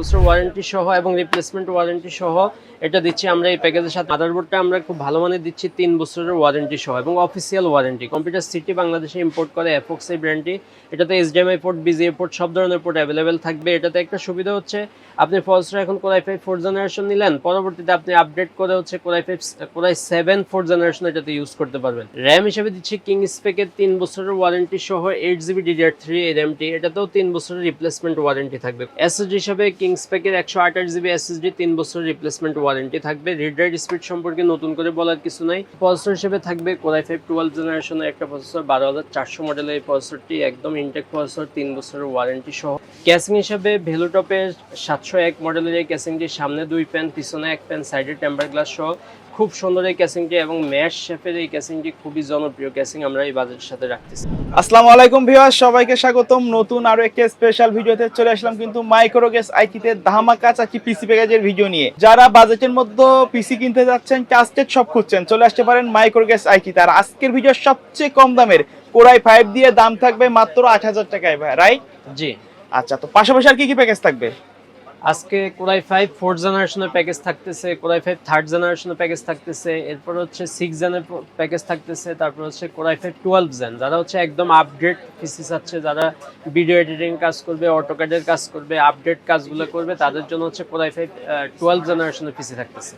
বছর ওয়ারেন্টি সহ এবং রিপ্লেসমেন্ট ওয়ারেন্টি সহ এটা দিচ্ছি আমরা এই প্যাকেজের সাথে। মাদারবোর্ডটা আমরা খুব ভালো মানের দিচ্ছি তিন বছরের ওয়ারেন্টি সহ এবং অফিসিয়াল ওয়ারেন্টি কম্পিউটার সিটি বাংলাদেশে ইম্পোর্ট করে এফক্স এই ব্র্যান্ডটি এটাতে এইচডিএমআই পোর্ট বিজিএ পোর্ট সব ধরনের পোর্ট অ্যাভেলেবেল থাকবে। এটাতে একটা সুবিধা হচ্ছে, আপনি ফলসরা এখন কোরাই ফাইভ ফোর জেনারেশন নিলেন, পরবর্তীতে আপনি আপডেট করে হচ্ছে core i five core i seven four generation এটাতে ইউজ করতে পারবেন। র্যাম হিসেবে দিচ্ছি কিং স্পেকের তিন বছরের ওয়ারেন্টি সহ এইট জিবি ডিডিআর থ্রি এই র্যামটি এটাতেও তিন বছরের রিপ্লেসমেন্ট ওয়ারেন্টি থাকবে। এসএসডি হিসেবে কিং স্পেকের একশো আঠাশ জিবি এসএসডি তিন বছর রিপ্লেসমেন্ট ওয়ারেন্টি থাকবে। রিড রাইট স্পিড সম্পর্কে নতুন করে বলার কিছু নাই। প্রসেসর হিসেবে থাকবে কোরাই ফাইভ টুয়েলভ জেনারেশনের একটা প্রসেসর বারো হাজার চারশো মডেলের এই প্রসেসরটি একদম ইনটেক প্রসেসর তিন বছরের ওয়ারেন্টি সহ। ক্যাসিং হিসেবে ভেলোটপের সাতশো এক মডেলের এই ক্যাসিংটি সামনে দুই প্যান পিছনে এক প্যান সাইডে টেম্পার গ্লাস সহ। খুব সুন্দর এই ক্যাসিংটি এবং ম্যাশ শেপের এই ক্যাসিংটি খুবই জনপ্রিয় ক্যাসিং আমরা এই বাজেটের সাথে রাখতেছি। আসসালামু আলাইকুম ভিউয়ার্স সবাইকে স্বাগতম। নতুন আরও একটি স্পেশাল ভিডিওতে চলে আসলাম কিন্তু মাইক্রোগেস আইটিতে ধামাকা চাচি পিসি প্যাকেজের ভিডিও নিয়ে। যারা বাজেটের মধ্যে পিসি কিনতে যাচ্ছেন ট্রাস্টেড সব খুঁজছেন চলে আসতে পারেন মাইক্রো মাইক্রোগেস আইটিতে আর আজকের ভিডিও সবচেয়ে কম দামের কোরাই ফাইভ দিয়ে দাম থাকবে মাত্র আট হাজার টাকায় ভাই রাইট জি। আচ্ছা তো পাশাপাশি আর কি কি প্যাকেজ থাকবে? আজকে কোরাই ফাইভ ফোর্থ জেনারেশনের প্যাকেজ থাকতেছে কোরাই ফাইভ থার্ড জেনারেশনের প্যাকেজ থাকতেছে এরপর হচ্ছে সিক্স জেনের প্যাকেজ থাকতেছে তারপর হচ্ছে কোরাই ফাইভ টুয়েলভ জেন যারা হচ্ছে একদম আপডেট পিসি চাচ্ছে যারা ভিডিও এডিটিং কাজ করবে অটোক্যাডের কাজ করবে আপডেট কাজগুলো করবে তাদের জন্য হচ্ছে কোরাই ফাইভ টুয়েলভ জেনারেশনের পিসি থাকতেছে।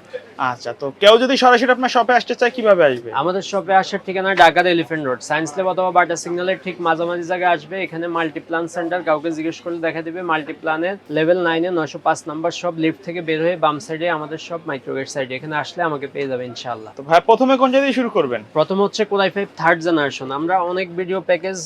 আচ্ছা তো কেউ যদি সরাসরি আপনার শপে আসতে চায় কীভাবে আসবে? আমাদের শপে আসার ঠিকানা ঢাকার এলিফেন্ট রোড সায়েন্স ল্যাব অথবা বাটা সিগন্যালের ঠিক মাঝামাঝি জায়গায় আসবে এখানে মাল্টিপ্লান সেন্টার কাউকে জিজ্ঞেস করলে দেখা দেবে মাল্টিপ্লানের লেভেল নাইনে নশো পাঁচ নাম্বার সব লিফট থেকে বের হয়ে বাম সাইডে আমাদের সব মাইক্রোগেট সাইডে এখানে আসলে আমাকে পেয়ে যাবে ইনশাল্লাহ তো ভাই প্রথমে কোন জায়গায় শুরু করবেন? প্রথম হচ্ছে কোরাই ফাইভ থার্ড জেনারেশন আমরা অনেক ভিডিও প্যাকেজ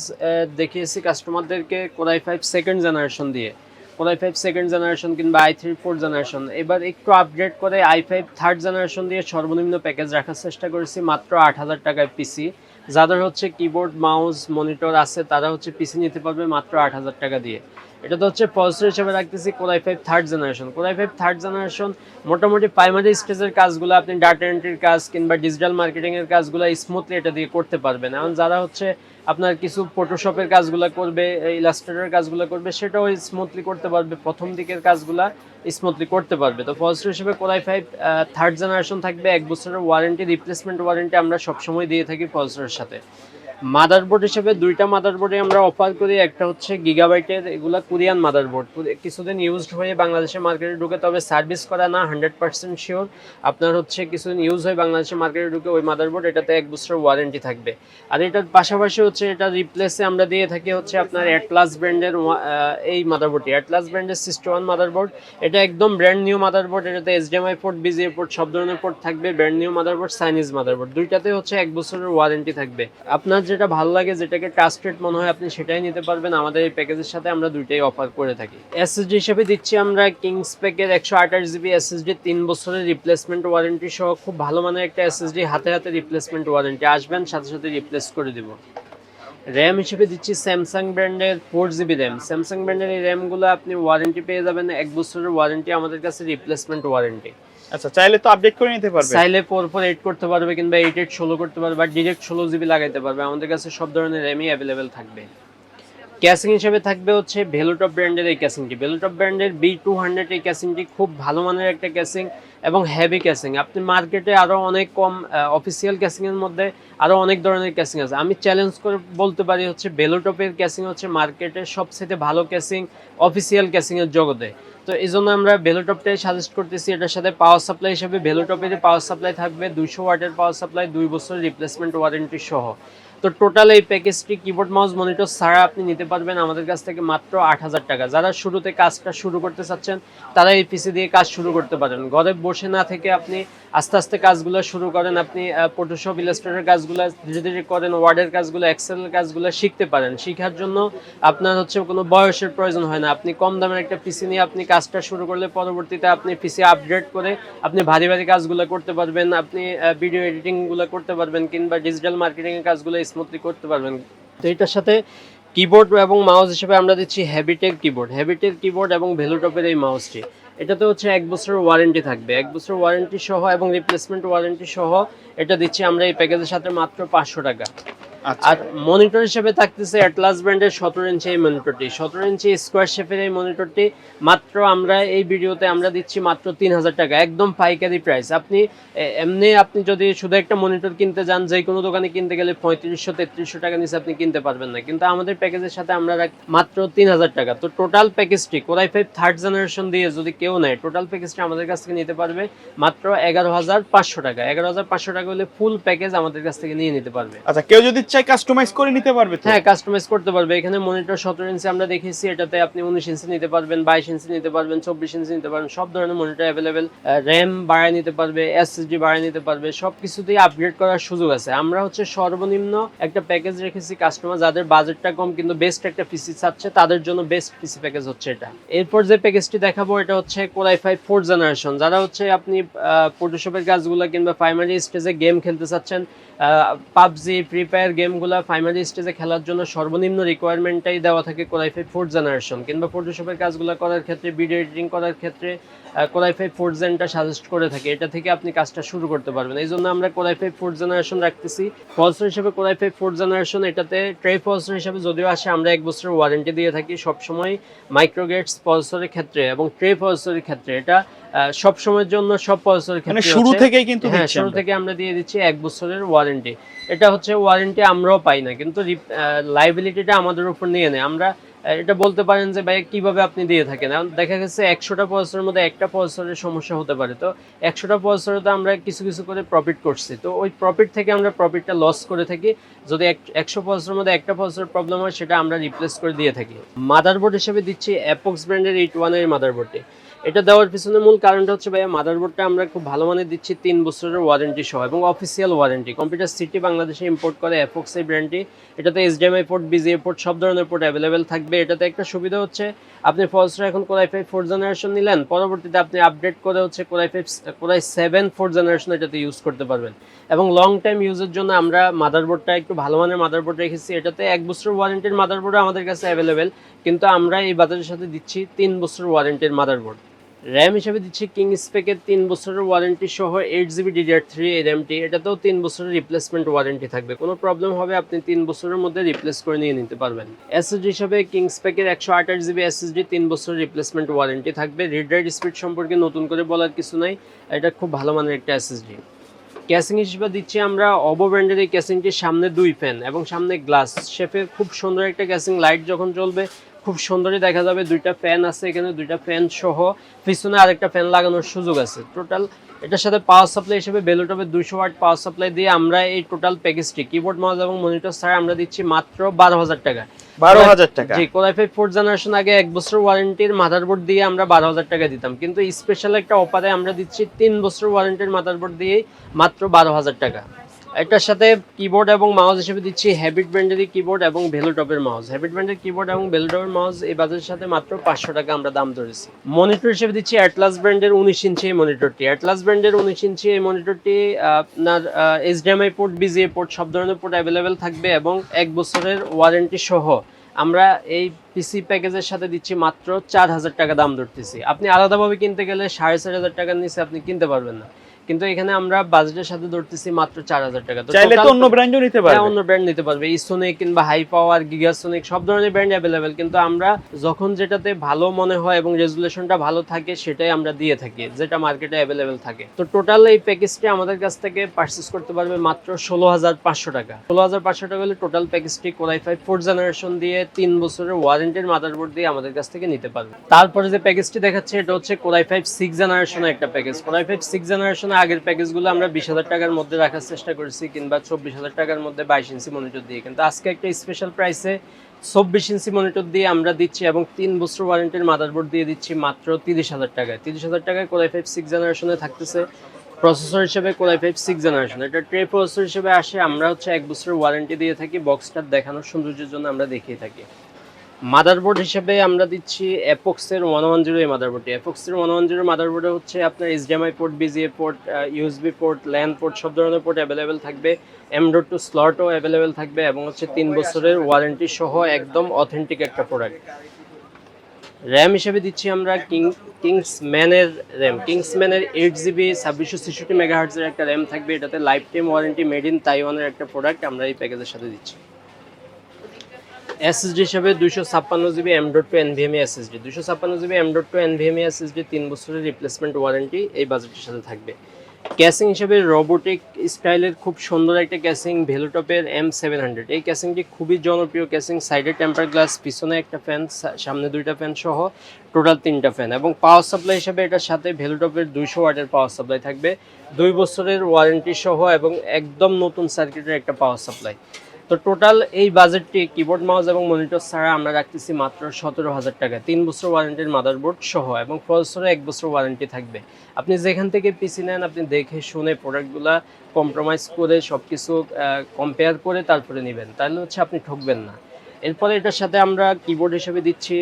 দেখিয়েছি কাস্টমারদেরকে core i five second generation দিয়ে। Core i five second generation কিংবা আই থ্রি ফোর জেনারেশন এবার একটু আপডেট করে আই ফাইভ থার্ড জেনারেশন দিয়ে সর্বনিম্ন প্যাকেজ রাখার চেষ্টা করেছি মাত্র আট হাজার টাকায় পিসি যাদের হচ্ছে কিবোর্ড মাউস মনিটর আছে তারা হচ্ছে পিসি নিতে পারবে মাত্র আট হাজার টাকা দিয়ে। এটা তো হচ্ছে প্রসেসর হিসেবে রাখতেছি core i five third generation core i five third generation মোটামুটি প্রাইমারি স্টেজের কাজগুলো আপনি ডাটা এন্ট্রির কাজ কিংবা ডিজিটাল মার্কেটিং এর কাজগুলো স্মুথলি এটা দিয়ে করতে পারবেন। এখন যারা হচ্ছে আপনার কিছু ফটোশপের কাজগুলো করবে ইলাস্ট্রেটরের কাজগুলো করবে, সেটাও স্মুথলি করতে পারবে। প্রথম দিকের কাজগুলা স্মুথলি করতে পারবে। তো প্রসেসর হিসেবে কোরাই ফাইভ থার্ড জেনারেশন থাকবে। এক বছরের ওয়ারেন্টি রিপ্লেসমেন্ট ওয়ারেন্টি আমরা সবসময় দিয়ে থাকি প্রসেসরের সাথে। মাদারবোর্ড হিসেবে দুইটা মাদারবোর্ডে আমরা অফার করি। একটা হচ্ছে গিগাবাইটের এগুলা কোরিয়ান মাদারবোর্ড কিছুদিন ইউজড হয়ে বাংলাদেশের মার্কেটে ঢুকে, তবে সার্ভিস করা না হান্ড্রেড পার্সেন্ট শিওর আপনার হচ্ছে কিছুদিন ইউজ হয়ে বাংলাদেশের মার্কেটে ঢুকে ওই মাদারবোর্ড এটাতে এক বছরের ওয়ারেন্টি থাকবে। আর এটার পাশাপাশি হচ্ছে এটা রিপ্লেসে আমরা দিয়ে থাকি হচ্ছে আপনার অ্যাটলাস ব্র্যান্ডের এই মাদারবোর্ডটি অ্যাটলাস ব্র্যান্ডের সিস্টো ওয়ান মাদারবোর্ড এটা একদম ব্র্যান্ড নিউ মাদারবোর্ড এটাতে এইচডিএমআই পোর্ট বিজিএ পোর্ট সব ধরনের পোর্ট থাকবে। Brand new motherboard Chinese motherboard দুইটাতে হচ্ছে এক বছরের ওয়ারেন্টি থাকবে। আপনার যেটা ভালো লাগে, যেটাকে ট্রাস্টেড মনে হয়, আপনি সেটাই নিতে পারবেন। আমাদের এই প্যাকেজের সাথে আমরা দুইটাই অফার করে থাকি। এসএসডি হিসেবে দিচ্ছি আমরা কিংস প্যাকের একশো আঠাশ জিবি এসএসডি তিন বছরের রিপ্লেসমেন্ট ওয়ারেন্টি সহ খুব ভালো মানের একটা এসএসডি হাতে হাতে রিপ্লেসমেন্ট ওয়ারেন্টি আসবেন, সাথে সাথে রিপ্লেস করে দিব। র্যাম হিসেবে দিচ্ছি স্যামসাং ব্র্যান্ডের ফোর জিবি র্যাম স্যামসাং ব্র্যান্ডের এই র্যামগুলো আপনি ওয়ারেন্টি পেয়ে যাবেন। এক বছরের ওয়ারেন্টি আমাদের কাছে রিপ্লেসমেন্ট ওয়ারেন্টি আচ্ছা চাইলে তো আপডেট করে নিতে পারবে। চাইলে পর পর এড করতে পারবে কিংবা এইট এইট করতে পারবে, বা ডিরেক্ট ষোলো জিবি লাগাইতে পারবে। আমাদের কাছে সব ধরনের র্যামই অ্যাভেলেবেল থাকবে। ক্যাসিং হিসেবে থাকবে হচ্ছে ভেলোটপ ব্র্যান্ডের এই ক্যাসিংটি ভেলোটপ ব্র্যান্ডের বি টু হান্ড্রেড এই ক্যাসিংটি খুব ভালো মানের একটা ক্যাসিং এবং হেভি ক্যাসিং আপনি মার্কেটে আরও অনেক কম অফিসিয়াল ক্যাসিংয়ের মধ্যে আরও অনেক ধরনের ক্যাসিং আছে। আমি চ্যালেঞ্জ করে বলতে পারি হচ্ছে ভেলোটপের ক্যাসিং হচ্ছে মার্কেটের সবচেয়ে ভালো ক্যাসিং অফিসিয়াল ক্যাসিংয়ের জগতে। তো এই জন্য আমরা ভেলোটপটাই সাজেস্ট করতেছি, এটার সাথে পাওয়ার সাপ্লাই হিসেবে ভেলোটপের পাওয়ার সাপ্লাই থাকবে, দুইশো ওয়াটের পাওয়ার সাপ্লাই দুই বছর রিপ্লেসমেন্ট ওয়ারেন্টি সহ। তো টোটাল এই প্যাকেজটি কিবোর্ড মাউস মনিটর ছাড়া আপনি নিতে পারবেন আমাদের কাছ থেকে মাত্র আট হাজার টাকা। যারা শুরুতে কাজটা শুরু করতে চাচ্ছেন তারা এই পিসি দিয়ে কাজ শুরু করতে পারেন। ঘরে বসে না থেকে আপনি আস্তে আস্তে কাজগুলো শুরু করেন। আপনি ফটোশপ ইলাস্ট্রেটের কাজগুলো ধীরে ধীরে করেন ওয়ার্ডের কাজগুলো এক্সেলের কাজগুলো শিখতে পারেন। শেখার জন্য আপনার হচ্ছে কোনো বয়সের প্রয়োজন হয় না। আপনি কম দামের একটা পিসি নিয়ে আপনি কাজটা শুরু করলে পরবর্তীতে আপনি পিসি আপগ্রেড করে আপনি ভারী ভারী কাজগুলো করতে পারবেন। আপনি ভিডিও এডিটিংগুলো করতে পারবেন কিংবা ডিজিটাল মার্কেটিংয়ের কাজগুলো স্মুথলি করতে পারবেন। তো এটার সাথে কিবোর্ড এবং মাউস হিসেবে আমরা দিচ্ছি হ্যাবিটেক কিবোর্ড হ্যাবিটেক কিবোর্ড এবং ভেলোটপের এই মাউসটি এটাতে হচ্ছে এক বছরের ওয়ারেন্টি থাকবে। এক বছর ওয়ারেন্টি সহ এবং রিপ্লেসমেন্ট ওয়ারেন্টি সহ এটা দিচ্ছি আমরা এই প্যাকেজের সাথে মাত্র পাঁচশো টাকা। আর মনিটর হিসেবে থাকতেছে অ্যাটলাস ব্র্যান্ডের সতেরো ইঞ্চি এই মনিটরটি সতেরো ইঞ্চি স্কোয়ার শেপের এই মনিটরটি মাত্র আমরা এই ভিডিওতে আমরা দিচ্ছি মাত্র তিন হাজার টাকা। একদম পাইকারি প্রাইস আপনি এমনি আপনি যদি শুধু একটা মনিটর কিনতে যান যে কোনো দোকানে কিনতে গেলে পঁয়ত্রিশশো তেত্রিশশো টাকা নিচে আপনি কিনতে পারবেন না। কিন্তু আমাদের প্যাকেজের সাথে আমরা মাত্র তিন হাজার টাকা। তো total প্যাকেজটি core i five third generation দিয়ে যদি কেউ নেয় টোটাল প্যাকেজটি আমাদের কাছ থেকে নিতে পারবে মাত্র এগারো হাজার পাঁচশো টাকা। এগারো হাজার পাঁচশো টাকা হলে ফুল প্যাকেজ আমাদের কাছ থেকে নিয়ে নিতে পারবে। আচ্ছা কেউ যদি চাই কাস্টমাইজ করে নিতে পারবে হ্যাঁ কাস্টমাইজ করতে পারবে। এখানে মনিটর সতেরো ইঞ্চি আমরা দেখেছি, এটাতে আপনি উনিশ ইঞ্চি নিতে পারবেন, বাইশ ইঞ্চি নিতে পারবেন, চব্বিশ ইঞ্চি নিতে পারবেন, সব ধরনের মনিটর অ্যাভেলেবেল র্যাম বাড়ায় নিতে পারবে এসএসডি বাড়ায় নিতে পারবে সব কিছুতেই আপগ্রেড করার সুযোগ আছে। আমরা হচ্ছে সর্বনিম্ন একটা প্যাকেজ রেখেছি কাস্টমার যাদের বাজেটটা কম কিন্তু বেস্ট একটা পিসি চাচ্ছে, তাদের জন্য বেস্ট পিসি প্যাকেজ হচ্ছে এটা। এরপর যে প্যাকেজটি দেখাবো, এটা হচ্ছে কোরাই ফাইভ ফোর জেনারেশন যারা হচ্ছে আপনি ফটোশপের কাজগুলো কিংবা প্রাইমারি স্টেজে গেম খেলতে চাচ্ছেন পাবজি ফ্রি ফায়ার গেমগুলো ফাইনাল স্টেজে খেলার জন্য সর্বনিম্ন রিকোয়ারমেন্টটাই দেওয়া থাকে কোরাই ফোর্থ জেনারেশন কিংবা ফটোশপের কাজগুলো করার ক্ষেত্রে ভিডিও এডিটিং করার ক্ষেত্রে কোরাই ফাইভ ফোর্থ জেনটা সাজেস্ট করে থাকে। এটা থেকে আপনি কাজটা শুরু করতে পারবেন। এই জন্য আমরা কোরাই ফাইভ ফোর্থ জেনারেশন রাখতেছি। পলসর হিসেবে core i five fourth generation এটাতে ট্রে পলসর হিসেবে যদিও আসে আমরা এক বছরের ওয়ারেন্টি দিয়ে থাকি সবসময় মাইক্রোগেটস পলসরের ক্ষেত্রে এবং ট্রে পলসরের ক্ষেত্রে। এটা সব সময়ের জন্য সব পলসরের মানে ক্ষেত্রে শুরু থেকেই কিন্তু হ্যাঁ শুরু থেকে আমরা দিয়ে দিচ্ছি এক বছরের ওয়ারেন্টি এটা হচ্ছে ওয়ারেন্টি আমরাও পাই না কিন্তু লাইবিলিটিটা আমাদের উপর নিয়ে নেয়। আমরা এটা বলতে পারেন যে ভাই, কীভাবে আপনি দিয়ে থাকেন? এখন দেখা গেছে একশোটা প্রসেসরের মধ্যে একটা প্রসেসরের সমস্যা হতে পারে। তো একশোটা প্রসেসরে তো আমরা কিছু কিছু করে প্রফিট করছি। তো ওই প্রফিট থেকে আমরা প্রফিটটা লস করে থাকি। যদি একশো প্রসেসরের মধ্যে একটা পয়সার প্রবলেম হয়, সেটা আমরা রিপ্লেস করে দিয়ে থাকি। মাদারবোর্ড হিসেবে দিচ্ছি অ্যাপক্স ব্র্যান্ডের এইট ওয়ানের মাদারবোর্ডটি এটা দেওয়ার পিছনে মূল কারণটা হচ্ছে ভাইয়া মাদারবোর্ডটা আমরা খুব ভালো মানের দিচ্ছি তিন বছরের ওয়ারেন্টি সহ এবং অফিসিয়াল ওয়ারেন্টি কম্পিউটার সিটি বাংলাদেশে ইম্পোর্ট করে অ্যাপক্স এই ব্র্যান্ডটি এটাতে এইচডিএমআই পোর্ট বিজিএ পোর্ট সব ধরনের পোর্ট অ্যাভেলেবেল থাকবে। এটাতে একটা সুবিধা হচ্ছে, আপনি ফলসরা এখন কোরাই ফাইভ ফোর জেনারেশন নিলেন, পরবর্তীতে আপনি আপডেট করে হচ্ছে core i five core i seven four generation এটাতে ইউজ করতে পারবেন। এবং লং টাইম ইউজের জন্য আমরা মাদারবোর্ডটা একটু ভালো মানের মাদারবোর্ড রেখেছি। এটাতে এক বছর ওয়ারেন্টির মাদারবোর্ড আমাদের কাছে অ্যাভেলেবেল কিন্তু আমরা এই বাজারের সাথে দিচ্ছি তিন বছর ওয়ারেন্টির মাদারবোর্ড র্যাম হিসেবে দিচ্ছি কিং স্পেকের তিন বছরের ওয়ারেন্টি সহ এইট জিবি ডিডিআর থ্রি এই র্যামটি। এটাতেও তিন বছরের রিপ্লেসমেন্ট ওয়ারেন্টি থাকবে। কোনো প্রবলেম হবে, আপনি তিন বছরের মধ্যে রিপ্লেস করে নিয়ে নিতে পারবেন। এসএসডি হিসাবে কিং স্পেকের একশো আঠাশ জিবি এসএসডি তিন বছরের রিপ্লেসমেন্ট ওয়ারেন্টি থাকবে। রিড রাইট স্পিড সম্পর্কে নতুন করে বলার কিছু নাই। এটা খুব ভালো মানের একটা এসএসডি ক্যাসিং হিসেবে দিচ্ছি আমরা অবো ব্র্যান্ডের এই ক্যাসিংটির সামনে দুই ফ্যান এবং সামনে গ্লাস শেপের খুব সুন্দর একটা ক্যাসিং লাইট যখন জ্বলবে খুব সুন্দরই দেখা যাবে। দুইটা ফ্যান আছে এখানে দুইটা ফ্যান সহ পিছনে আরেকটা ফ্যান লাগানোর সুযোগ আছে। টোটাল এটার সাথে পাওয়ার সাপ্লাই হিসেবে বেলুটপের দুইশো ওয়াট পাওয়ার সাপ্লাই দিয়ে আমরা এই টোটাল প্যাকেজটি কিবোর্ড মাউস এবং মনিটর ছাড়া আমরা দিচ্ছি মাত্র বারো হাজার টাকা। বারো হাজার টাকা। জি ফাইভ জেনারেশন আগে এক বছর ওয়ারেন্টির মাদারবোর্ড দিয়ে আমরা বারো হাজার টাকা দিতাম। কিন্তু স্পেশাল একটা অফারে আমরা দিচ্ছি তিন বছর ওয়ারেন্টির মাদারবোর্ড দিয়ে মাত্র বারো হাজার টাকা। এটার সাথে কিবোর্ড এবং মাউস হিসেবে দিচ্ছি হ্যাবিট ব্র্যান্ডেরই কিবোর্ড এবং ভেলুটপের মাউস হ্যাবিট ব্র্যান্ডের কিবোর্ড এবং ভেলুটপের মাউস এই বাজারের সাথে মাত্র পাঁচশো টাকা আমরা দাম ধরেছি। মনিটর হিসেবে দিচ্ছি অ্যাটলাস ব্র্যান্ডের উনিশ ইঞ্চি এই মনিটরটি অ্যাটলাস ব্র্যান্ডের উনিশ ইঞ্চি এই মনিটরটি আপনার এইচডিএমআই পোর্ট বিজিএ পোর্ট সব ধরনের পোর্ট অ্যাভেলেবেল থাকবে এবং এক বছরের ওয়ারেন্টি সহ আমরা এই পিসি প্যাকেজের সাথে দিচ্ছি মাত্র চার হাজার টাকা দাম ধরতেছি। আপনি আলাদাভাবে কিনতে গেলে সাড়ে চার হাজার টাকার নিচে আপনি কিনতে পারবেন না। কিন্তু এখানে আমরা বাজেটের সাথে ধরতেছি মাত্র চার হাজার টাকা। চাইলে তো অন্য ব্র্যান্ডও নিতে পারবে। অন্য ব্র্যান্ড নিতে পারবে। ইসোনিক কিংবা হাই পাওয়ার গিগাসোনিক সব ধরনের ব্র্যান্ড অ্যাভেলেবেল কিন্তু আমরা যখন যেটাতে ভালো মনে হয় এবং রেজুলেশনটা ভালো থাকে সেটাই আমরা দিয়ে থাকি যেটা মার্কেটে অ্যাভেলেবেল থাকে। তো টোটাল এই প্যাকেজটি আমাদের কাছ থেকে পারচেস করতে পারবে মাত্র ষোলো হাজার পাঁচশো টাকা। ষোলো হাজার পাঁচশো টাকা হলে total প্যাকেজটি core i five four generation দিয়ে তিন বছরের ওয়ারেন্টির মাদারবোর্ড দিয়ে আমাদের কাছ থেকে নিতে পারবে। তারপরে যে প্যাকেজটি দেখাচ্ছে এটা হচ্ছে কোরাই ফাইভ সিক্স জেনারেশনের একটা প্যাকেজ কোরাই ফাইভ সিক্স জেনারেশনের আগের প্যাকেজগুলো আমরা বিশ হাজার টাকার মধ্যে রাখার চেষ্টা করেছি কিংবা চব্বিশ হাজার টাকার মধ্যে বাইশ ইঞ্চি মনিটর দিয়ে। কিন্তু আজকে একটা স্পেশাল প্রাইসে চব্বিশ ইঞ্চি মনিটর দিয়ে আমরা দিচ্ছি এবং তিন বছর ওয়ারেন্টির মাদারবোর্ড দিয়ে দিচ্ছি মাত্র তিরিশ হাজার টাকায়। তিরিশ হাজার টাকায় কোলাই ফাইভ সিক্স জেনারেশনে থাকতেছে। প্রসেসর হিসেবে core i five six generation এটা ট্রে প্রসেসর হিসেবে আসে। আমরা হচ্ছে এক বছরের ওয়ারেন্টি দিয়ে থাকি। বক্সটা দেখানোর সৌন্দর্যের জন্য আমরা দেখিয়ে থাকি। মাদারবোর্ড হিসেবে আমরা দিচ্ছি অ্যাপক্সের ওয়ান ওয়ান জিরো এই মাদারবোর্ডটি অ্যাপক্সের ওয়ান ওয়ান জিরো মাদারবোর্ডে হচ্ছে আপনার HDMI port VGA port USB port LAN port সব ধরনের পোর্ট অ্যাভেলেবেল থাকবে। এমডোর টু স্লটও অ্যাভেলেবেল থাকবে এবং হচ্ছে তিন বছরের ওয়ারেন্টি সহ একদম অথেন্টিক একটা প্রোডাক্ট র্যাম হিসেবে দিচ্ছি আমরা কিং কিংস ম্যানের র্যাম কিংস ম্যানের এইট জিবি ছাব্বিশশো ছেষট্টি মেগাহার্টসের একটা র্যাম থাকবে। এটাতে lifetime warranty made in তাইওয়ানের একটা প্রোডাক্ট আমরা এই প্যাকেজের সাথে দিচ্ছি। এসএসডি হিসাবে দুশো ছাপ্পান্ন GB M dot two NVMe SSD দুশো ছাপ্পান্ন GB M dot two NVMe SSD তিন বছরের রিপ্লেসমেন্ট ওয়ারেন্টি এই বাজেটের সাথে থাকবে। ক্যাসিং হিসেবে রোবোটিক স্টাইলের খুব সুন্দর একটা ক্যাসিং ভেলোটপের এম সেভেন হান্ড্রেড এই ক্যাসিংটি খুবই জনপ্রিয় ক্যাসিং সাইডে টেম্পার গ্লাস পিছনে একটা ফ্যান সামনে দুইটা ফ্যান সহ টোটাল তিনটা ফ্যান এবং পাওয়ার সাপ্লাই হিসেবে এটার সাথে ভেলোটপের দুইশো ওয়াটের পাওয়ার সাপ্লাই থাকবে। দুই বছরের ওয়ারেন্টি সহ এবং একদম নতুন সার্কিটের একটা পাওয়ার সাপ্লাই তো টোটাল এই বাজেটটি কিবোর্ড মাউস এবং মনিটর ছাড়া আমরা রাখতেছি মাত্র সতেরো হাজার টাকা। তিন বছর ওয়ারেন্টির মাদারবোর্ড সহ এবং প্রসেসরে এক বছর ওয়ারেন্টি থাকবে। আপনি যেখান থেকে পিসি নেন, আপনি দেখে শুনে প্রোডাক্টগুলা কম্প্রোমাইজ করে সব কিছু কম্পেয়ার করে তারপরে নেবেন। তাহলে হচ্ছে আপনি ঠকবেন না। এরপরে এটার সাথে আমরা কিবোর্ড হিসেবে দিচ্ছি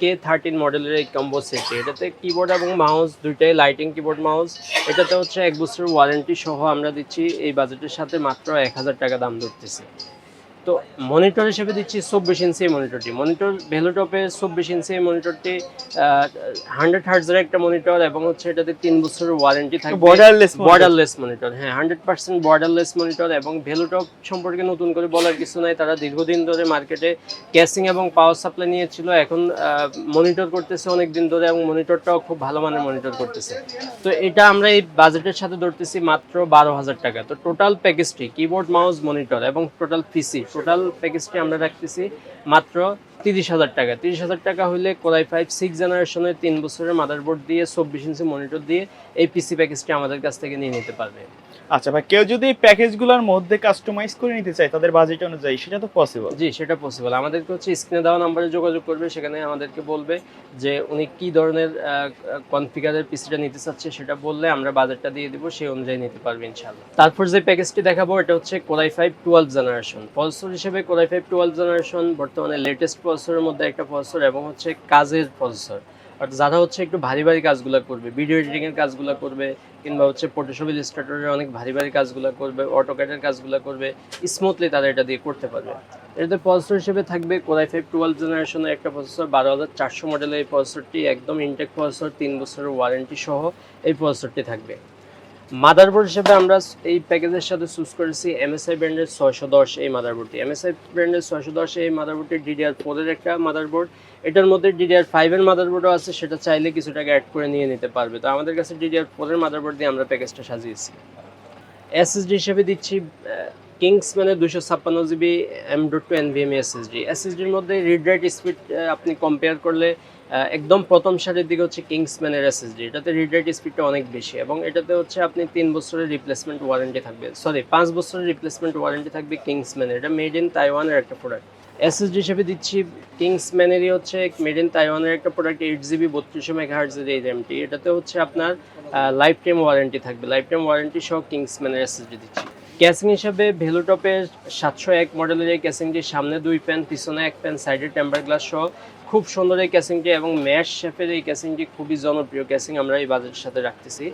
কে থার্টিন মডেলের এই কম্বো সেটটি এটাতে কিবোর্ড এবং মাউস দুইটাই লাইটিং কিবোর্ড মাউস এটাতে হচ্ছে এক বছর ওয়ারেন্টি সহ আমরা দিচ্ছি। এই বাজেটের সাথে মাত্র এক হাজার টাকা দাম ধরতেছি। তো মনিটর হিসেবে দিচ্ছি চব্বিশ ইঞ্চি মনিটরটি মনিটর ভেলোটপের চব্বিশ ইঞ্চি মনিটরটি হান্ড্রেড হার্টসের একটা মনিটর এবং হচ্ছে এটাতে তিন বছরের ওয়ারেন্টি থাকবে। বর্ডারলেস বর্ডারলেস মনিটর হ্যাঁ হান্ড্রেড পার্সেন্ট বর্ডারলেস মনিটর এবং ভেলোটপ সম্পর্কে নতুন করে বলার কিছু নাই। তারা দীর্ঘদিন ধরে মার্কেটে ক্যাসিং এবং পাওয়ার সাপ্লাই নিয়েছিল এখন মনিটর করতেছে অনেক দিন ধরে এবং মনিটরটাও খুব ভালো মানের মনিটর করতেছে। তো এটা আমরা এই বাজেটের সাথে ধরতেছি মাত্র বারো হাজার টাকা। তো টোটাল প্যাকেজটি কিবোর্ড মাউস মনিটর এবং টোটাল পিসি টোটাল প্যাকেজটি আমরা রাখতেছি মাত্র তিরিশ হাজার টাকা। তিরিশ হাজার টাকা হলে কোরাই ফাইভ সিক্স জেনারেশনের তিন বছরের মাদারবোর্ড দিয়ে, চব্বিশ ইঞ্চি মনিটর দিয়ে এই পিসি প্যাকেজটি আমাদের কাছ থেকে নিয়ে নিতে পারবে। আচ্ছা ভাই, কেউ যদি প্যাকেজগুলোর মধ্যে কাস্টমাইজ করে নিতে চায় তাদের বাজেট অনুযায়ী, সেটা তো পসিবল জি, সেটা পসিবল আমাদেরকে হচ্ছে স্ক্রিনে দেওয়া নাম্বারে যোগাযোগ করবে, সেখানে আমাদেরকে বলবে যে উনি কি ধরনের কনফিগারের পিসিটা নিতে চাচ্ছে, সেটা বললে আমরা বাজেটটা দিয়ে দিব, সেই অনুযায়ী নিতে পারবে ইনশাল্লাহ তারপর যে প্যাকেজটি দেখাবো, এটা হচ্ছে core i five twelve generation processor হিসেবে core i five twelve generation বর্তমানে লেটেস্ট প্রসেসরের মধ্যে একটা প্রসেসর এবং হচ্ছে কাজের প্রসেসর অর্থাৎ যারা হচ্ছে একটু ভারী ভারী কাজগুলো করবে ভিডিও এডিটিং এর কাজগুলো করবে, কিংবা হচ্ছে ফটোশপ ইলিস্ট্রেটরের অনেক ভারী ভারী কাজগুলো করবে অটোক্যাটের কাজগুলো করবে স্মুথলি তারা এটা দিয়ে করতে পারবে। এটাতে প্রসেসর হিসেবে থাকবে কোরাই ফাইভ টুয়েলভ জেনারেশনের একটা প্রসেসর বারো হাজার চারশো মডেলের এই প্রসেসরটি একদম ইনটেক প্রসেসর তিন বছরের ওয়ারেন্টি সহ এই প্রসেসরটি থাকবে। মাদারবোর্ড হিসেবে আমরা এই প্যাকেজের সাথে চুজ করেছি এমএসআই ব্র্যান্ডের ছয়শো দশ এই মাদারবোর্ডটি এমএসআই ব্র্যান্ডের ছয়শো দশ এই মাদারবোর্ডটি ডিডিআর ফোরের একটা মাদারবোর্ড এটার মধ্যে ডিডিআর ফাইভের মাদারবোর্ডও আছে, সেটা চাইলে কিছু টাকা অ্যাড করে নিয়ে নিতে পারবে। তো আমাদের কাছে ডিডিআর ফোরের মাদারবোর্ড দিয়ে আমরা প্যাকেজটা সাজিয়েছি। এসএসডি হিসেবে দিচ্ছি কিংস মানে দুশো ছাপ্পান্ন GB M dot two NVMe SSD এসএসডির মধ্যে রিড রাইট স্পিড আপনি কম্পেয়ার করলে একদম প্রথম সারির দিকে হচ্ছে কিংসম্যানের এসএসডি। এটাতে রিড রাইট স্পিডটা অনেক বেশি এবং এটাতে হচ্ছে আপনি তিন বছরের রিপ্লেসমেন্ট ওয়ারেন্টি থাকবে। সরি পাঁচ বছরের রিপ্লেসমেন্ট ওয়ারেন্টি থাকবে কিংসম্যানের। এটা মেড ইন তাইওয়ানের একটা প্রোডাক্ট এসএসডি হিসেবে দিচ্ছি কিংসম্যানেরই হচ্ছে মেড ইন তাইওয়ানের একটা প্রোডাক্ট এইট জিবি বত্রিশশো মেগাহার্জের এই র্যামটি এটাতে হচ্ছে আপনার লাইফ টাইম ওয়ারেন্টি থাকবে। লাইফ টাইম ওয়ারেন্টি সহ কিংসম্যানের এসএসডি দিচ্ছি। ক্যাসিং হিসাবে ভেলোটপের সাতশো এক মডেলের এই ক্যাসিংটি সামনে দুই ফ্যান পিছনে এক ফ্যান সাইডে টেম্পার গ্লাস সহ খুব সুন্দর এই ক্যাসিংটি এবং ম্যাশ শেপের এই ক্যাসিংটি খুবই জনপ্রিয় ক্যাসিং আমরা এই বাজেটের সাথে রাখতেছি।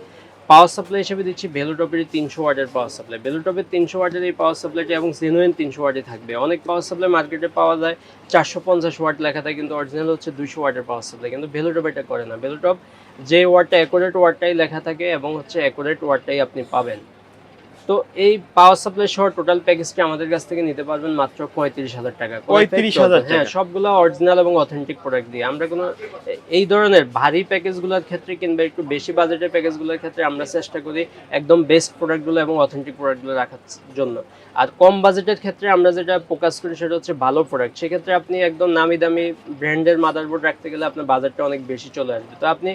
পাওয়ার সাপ্লাই হিসেবে দিচ্ছি ভেলোটপের তিনশো ওয়াটের পাওয়ার সাপ্লাই ভেলোটপের তিনশো ওয়াটের এই পাওয়ার সাপ্লাইটি এবং জেনুইন তিনশো ওয়াটে থাকবে। অনেক পাওয়ার সাপ্লাই মার্কেটে পাওয়া যায়। চারশো পঞ্চাশ ওয়াট লেখা থাকে কিন্তু অরিজিনাল হচ্ছে দুইশো ওয়াটের পাওয়ার সাপ্লাই কিন্তু ভেলোটপ এটা করে না। ভেলোটপ যে ওয়াটটা অ্যাকোরেট ওয়াটটাই লেখা থাকে এবং হচ্ছে অ্যাকোরেট ওয়াটটাই আপনি পাবেন। তো এই পাওয়ার সাপ্লাই সহ টোটাল প্যাকেজটি আমাদের কাছ থেকে নিতে পারবেন মাত্র পঁয়ত্রিশ হাজার টাকা? 35,000 হ্যাঁ টাকা। সবগুলো অরিজিনাল এবং অথেন্টিক প্রোডাক্ট দিয়ে। আমরা কোনো এই ধরনের ভারী প্যাকেজগুলোর ক্ষেত্রে কিংবা একটু বেশি বাজেটের প্যাকেজগুলোর ক্ষেত্রে আমরা চেষ্টা করি একদম বেস্ট প্রোডাক্টগুলো এবং অথেন্টিক প্রোডাক্টগুলো রাখার জন্য। আর কম বাজেটের ক্ষেত্রে আমরা যেটা ফোকাস করি সেটা হচ্ছে ভালো প্রোডাক্ট সেক্ষেত্রে আপনি একদম নামি দামি ব্র্যান্ডের মাদারবোর্ড রাখতে গেলে আপনার বাজেটটা অনেক বেশি চলে আসবে। তো আপনি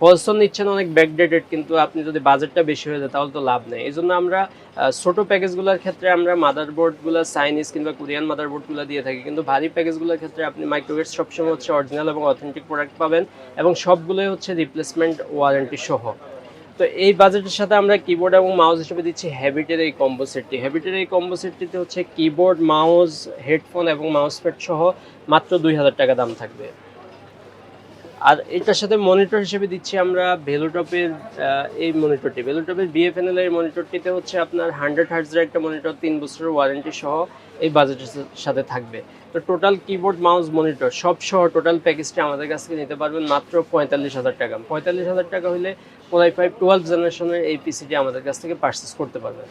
পজিশন নিচ্ছেন অনেক ব্যাকডেটেড কিন্তু আপনি যদি বাজেটটা বেশি হয়ে যায়, তাহলে তো লাভ নেই। এই জন্য আমরা ছোট প্যাকেজগুলোর ক্ষেত্রে আমরা মাদারবোর্ডগুলো চাইনিজ কিংবা কোরিয়ান মাদারবোর্ডগুলো দিয়ে থাকি। কিন্তু ভারী প্যাকেজগুলোর ক্ষেত্রে আপনি মাইক্রোওয়েভ সবসময় হচ্ছে অরিজিনাল এবং অথেন্টিক প্রোডাক্ট পাবেন এবং সবগুলোই হচ্ছে রিপ্লেসমেন্ট ওয়ারেন্টি সহ। তো এই বাজেটের সাথে আমরা কিবোর্ড এবং মাউস হিসেবে দিচ্ছি হ্যাবিটের এই কম্বো সেটটি হ্যাবিটের এই কম্বো সেটটিতে হচ্ছে কিবোর্ড মাউস হেডফোন এবং মাউস প্যাড সহ মাত্র দুই হাজার টাকা দাম থাকবে। আর এটার সাথে মনিটর হিসেবে দিচ্ছি আমরা ভেলোটপের এই মনিটরটি ভেলোটপের বিএফএনএল এর মনিটরটিতে হচ্ছে আপনার হান্ড্রেড হার্টজের একটা মনিটর তিন বছরের ওয়ারেন্টি সহ এই বাজেটের সাথে থাকবে। তো টোটাল কিবোর্ড মাউস মনিটর সব সহ টোটাল প্যাকেজটি আমাদের কাছ থেকে নিতে পারবেন মাত্র পঁয়তাল্লিশ হাজার টাকা। পঁয়তাল্লিশ হাজার টাকা হলে কোলাই ফাইভ টুয়েলভ জেনারেশনের এই পিসিটি আমাদের কাছ থেকে পারচেস করতে পারবেন।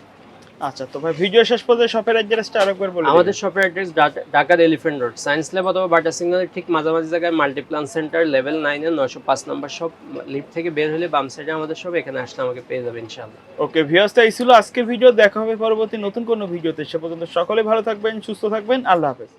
আচ্ছা তো ভাই ভিডিও শেষ পর্যন্ত শপের অ্যাড্রেসটা আরেকবার বলে দিন। আমাদের শপের অ্যাড্রেস ঢাকার এলিফেন্ট রোড সায়েন্স ল্যাব অথবা বাটা সিগন্যালের ঠিক মাঝামাঝি জায়গায় মাল্টিপ্লান সেন্টার লেভেল নাইনে নশো পাঁচ নম্বর শপ লিফট থেকে বের হলে বাম সাইডে আমাদের সব এখানে আসলে আমাকে পেয়ে যাবে ইনশাল্লাহ ওকে ভিউয়ার্সটা এই ছিল আজকের ভিডিও দেখা হবে পরবর্তী নতুন কোনো ভিডিওতে সে পর্যন্ত সকলে ভালো থাকবেন সুস্থ থাকবেন আল্লাহ হাফেজ।